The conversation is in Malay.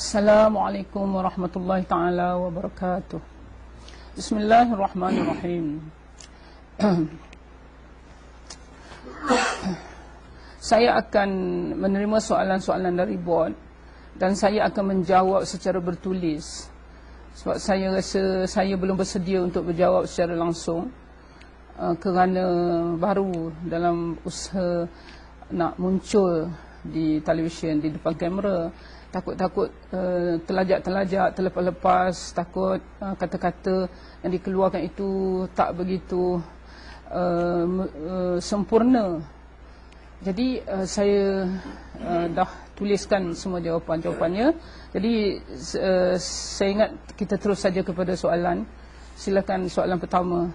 Assalamualaikum warahmatullahi taala wabarakatuh. Bismillahirrahmanirrahim. saya akan menerima soalan-soalan dari board dan saya akan menjawab secara bertulis sebab saya rasa saya belum bersedia untuk berjawab secara langsung uh, kerana baru dalam usaha nak muncul di televisyen di depan kamera. Takut-takut uh, terlajak-terlajak terlepas-lepas takut uh, kata-kata yang dikeluarkan itu tak begitu uh, uh, sempurna. Jadi uh, saya uh, dah tuliskan semua jawapan-jawapannya. Jadi uh, saya ingat kita terus saja kepada soalan. Silakan soalan pertama